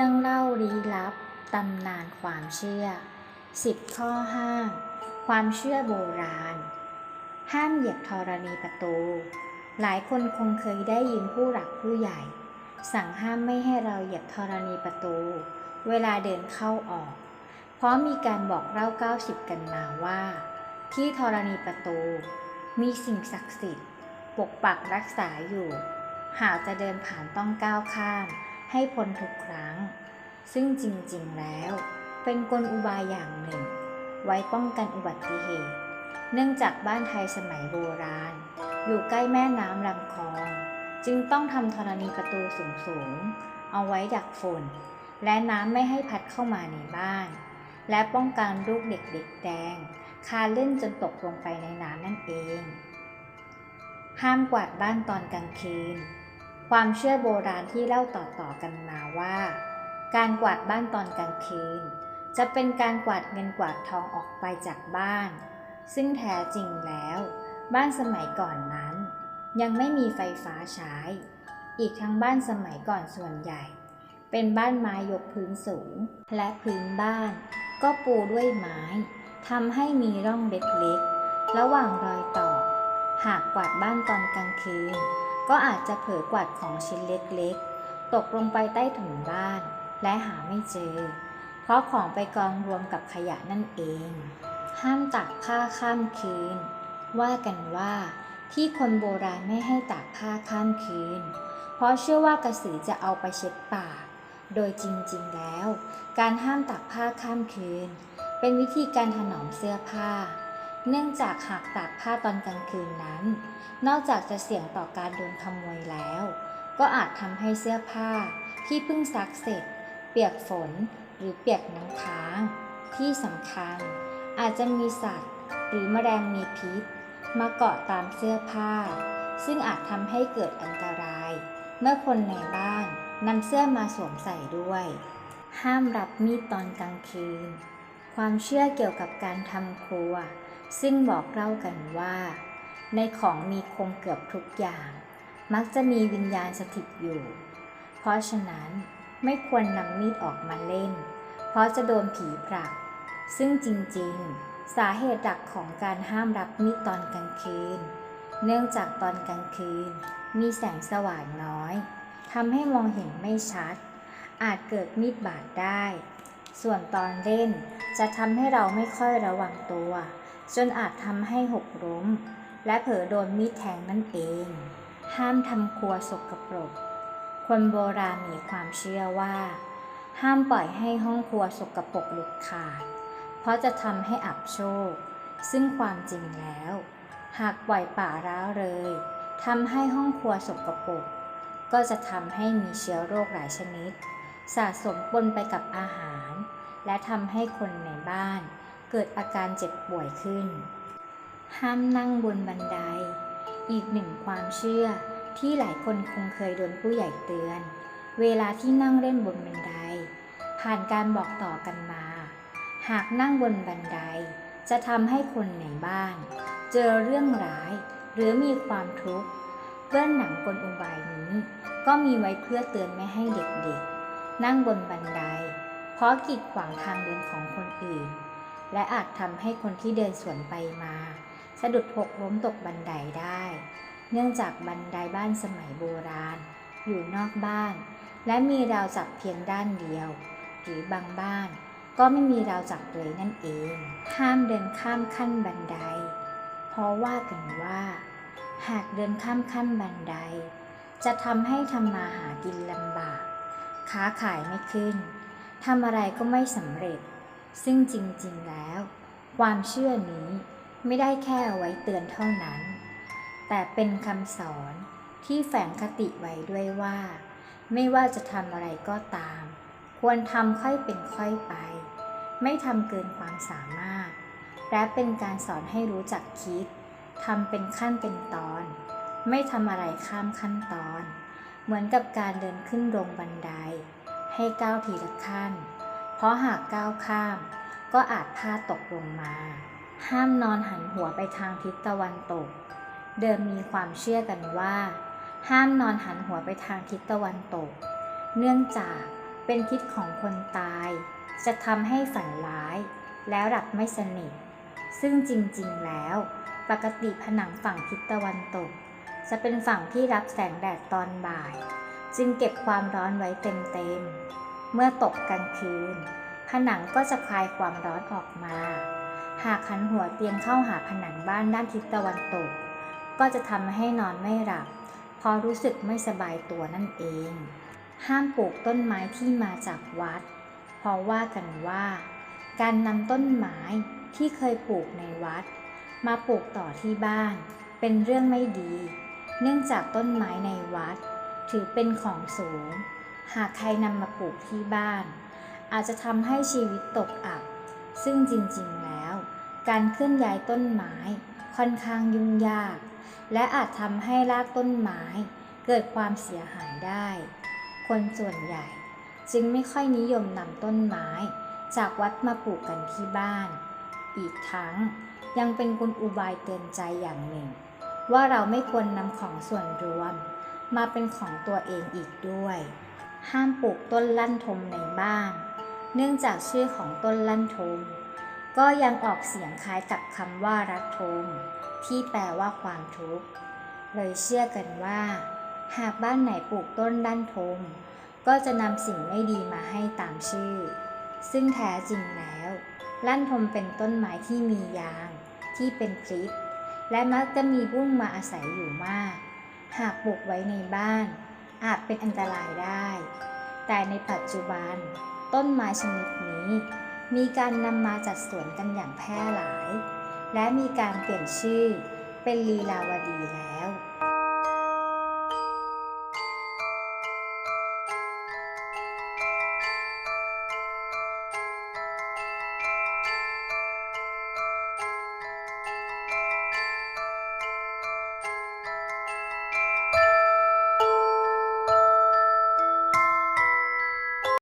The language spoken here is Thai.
รื่องเล่าลี้ลับ ตำนานความเชื่อ 10 ข้อห้ามความเชื่อโบราณ ห้ามเหยียบธรณีประตู หลายคนคงเคยได้ยินผู้หลักผู้ใหญ่ สั่งห้ามไม่ให้เราเหยียบธรณีประตู เวลาเดินเข้าออก เพราะมีการบอกเล่า 90 กันมาว่า ที่ธรณีประตู มีสิ่งศักดิ์สิทธิ์ ปกปักรักษาอยู่ หากจะเดินผ่านต้องก้าวข้าม ให้พ้นทุกครั้ง ซึ่งจริงๆแล้ว เป็นกลอุบายอย่างหนึ่ง ไว้ป้องกันอุบัติเหตุ เนื่องจากบ้านไทยสมัยโบราณ อยู่ใกล้แม่น้ำลำคลอง จึงต้องทำธรณีประตูสูงๆ เอาไว้ดักฝน และน้ำไม่ให้พัดเข้ามาในบ้าน และป้องกันลูกเด็กๆแดงคาเล่นจนตกลงไปในน้ำนั่นเอง ห้ามกวาดบ้านตอนกลางคืน ความเชื่อโบราณที่เล่าต่อๆกันมาว่า การกวาดบ้านตอนกลางคืน จะเป็นการกวาดเงินกวาดทองออกไปจากบ้าน ซึ่งแท้จริงแล้ว บ้านสมัยก่อนนั้น ยังไม่มีไฟฟ้าใช้ อีกทั้งบ้านสมัยก่อนส่วนใหญ่ เป็นบ้านไม้ยกพื้นสูง และพื้นบ้าน ก็ปูด้วยไม้ทำให้มีร่องเล็กๆระหว่างรอยต่อ หากกวาดบ้านตอนกลางคืน ก็อาจจะเผลอกวาดของชิ้นเล็กๆ ตกลงไปใต้ถุนบ้าน และหาไม่เจอ เพราะของไปกองรวมกับขยะนั่นเอง ห้ามตากผ้าข้ามคืน ว่ากันว่าที่คนโบราณไม่ให้ตากผ้าข้ามคืน เพราะเชื่อว่ากระสือจะเอาไปเช็ดปาก โดยจริงๆแล้ว การห้ามตากผ้าข้ามคืน เป็นวิธีการถนอมเสื้อผ้า เนื่องจากหากตากผ้าตอนกลางคืนนั้น นอกจากจะเสี่ยงต่อการโดนขโมยแล้ว ก็อาจทำให้เสื้อผ้าที่เพิ่งซักเสร็จ เปียกฝนหรือเปียกน้ำค้าง ที่สำคัญ อาจจะมีสัตว์ หรือแมลงมีพิษ มาเกาะตามเสื้อผ้า ซึ่งอาจทำให้เกิดอันตราย เมื่อคนในบ้านนำเสื้อมาสวมใส่ด้วย ห้ามรับมีดตอนกลางคืน ความเชื่อเกี่ยวกับการทำครัว ซึ่งบอกเล่ากันว่า ในของมีคมเกือบทุกอย่าง มักจะมีวิญญาณสถิตอยู่ เพราะฉะนั้นไม่ควรนำมีดออกมาเล่น เพราะจะโดนผีผลัก ซึ่งจริงๆ สาเหตุหลักของการห้ามรับมีดตอนกลางคืน เนื่องจากตอนกลางคืน มีแสงสว่างน้อยทำให้มองเห็นไม่ชัด อาจเกิดมีดบาดได้ ส่วนตอนเล่นจะทำให้เราไม่ค่อยระวังตัว จนอาจทำให้หกล้ม และเผลอโดนมีดแทงนั่นเอง ห้ามทำครัวสกปรก คนโบราณมีความเชื่อว่า ห้ามปล่อยให้ห้องครัวสกปรกหลุดขาด เพราะจะทำให้อับโชค ซึ่งความจริงแล้ว หากปล่อยป่าร้าวเลยทำให้ห้องครัวสกปรกก็จะทำให้มีเชื้อโรคหลายชนิด สะสมปนไปกับอาหาร และทำให้คนในบ้าน เกิดอาการเจ็บป่วยขึ้น ห้ามนั่งบนบันได อีกหนึ่งความเชื่อที่หลายคนคงเคยโดนผู้ใหญ่เตือน เวลาที่นั่งเล่นบนบันได ผ่านการบอกต่อกันมา หากนั่งบนบันได จะทำให้คนในบ้าน เจอเรื่องร้าย หรือมีความทุกข์เบื้องหนังกลอุบายนี้ ก็มีไว้เพื่อเตือนไม่ให้เด็กๆ นั่งบนบันได เพราะกีดขวางทางเดินของคนอื่น และอาจทำให้คนที่เดินสวนไปมา สะดุดหกล้มตกบันไดได้ เนื่องจากบันไดบ้านสมัยโบราณ อยู่นอกบ้าน และมีราวจับเพียงด้านเดียว หรือบางบ้าน ก็ไม่มีราวจับเลยนั่นเอง ห้ามเดินข้ามขั้นบันได เพราะว่ากันว่า หากเดินข้ามขั้นบันได จะทำให้ทำมาหากินลำบาก ค้าขายไม่ขึ้นทำอะไรก็ไม่สำเร็จ ซึ่งจริงๆแล้ว ความเชื่อนี้ไม่ได้แค่ไว้เตือนเท่านั้น แต่เป็นคำสอนที่แฝงคติไว้ด้วยว่า ไม่ว่าจะทำอะไรก็ตาม ควรทำค่อยเป็นค่อยไป ไม่ทำเกินความสามารถ และเป็นการสอนให้รู้จักคิดทำเป็นขั้นเป็นตอน ไม่ทำอะไรข้ามขั้นตอน เหมือนกับการเดินขึ้นลงบันได ให้ก้าวทีละขั้น เพราะหากก้าวข้าม ก็อาจพลาดตกลงมา ห้ามนอนหันหัวไปทางทิศตะวันตก เดิมมีความเชื่อกันว่า ห้ามนอนหันหัวไปทางทิศตะวันตก เนื่องจากเป็นทิศของคนตาย จะทำให้ฝันร้าย แล้วหลับไม่สนิท ซึ่งจริงๆแล้ว ปกติผนังฝั่งทิศตะวันตก จะเป็นฝั่งที่รับแสงแดดตอนบ่าย จึงเก็บความร้อนไว้เต็มๆ เมื่อตกกลางคืน ผนังก็จะคลายความร้อนออกมา หากหันหัวเตียงเข้าหาผนังบ้านด้านทิศตะวันตก ก็จะทำให้นอนไม่หลับเพราะรู้สึกไม่สบายตัวนั่นเอง ห้ามปลูกต้นไม้ที่มาจากวัด เพราะว่ากันว่า การนำต้นไม้ที่เคยปลูกในวัด มาปลูกต่อที่บ้าน เป็นเรื่องไม่ดี เนื่องจากต้นไม้ในวัด ถือเป็นของสูง หากใครนำมาปลูกที่บ้าน อาจจะทำให้ชีวิตตกอับ ซึ่งจริงๆแล้ว การเคลื่อนย้ายต้นไม้ค่อนข้างยุ่งยาก และอาจทำให้รากต้นไม้เกิดความเสียหายได้ คนส่วนใหญ่จึงไม่ค่อยนิยมนำต้นไม้จากวัดมาปลูกกันที่บ้าน อีกทั้งยังเป็นกลอุบายเตือนใจอย่างหนึ่ง ว่าเราไม่ควรนำของส่วนรวม มาเป็นของตัวเองอีกด้วย ห้ามปลูกต้นลั่นทมในบ้าน เนื่องจากชื่อของต้นลั่นทม ก็ยังออกเสียงคล้ายกับคำว่ารักทม ที่แปลว่าความทุกข์ เลยเชื่อกันว่า หากบ้านไหนปลูกต้นลั่นทม ก็จะนำสิ่งไม่ดีมาให้ตามชื่อ ซึ่งแท้จริงแล้ว ลั่นทมเป็นต้นไม้ที่มียาง ที่เป็นพิษและมักจะมีบุ้งมาอาศัยอยู่มาก หากปลูกไว้ในบ้าน อาจเป็นอันตรายได้ แต่ในปัจจุบัน ต้นไม้ชนิดนี้ มีการนำมาจัดสวนกันอย่างแพร่หลาย และมีการเปลี่ยนชื่อเป็นลีลาวดีแล้ว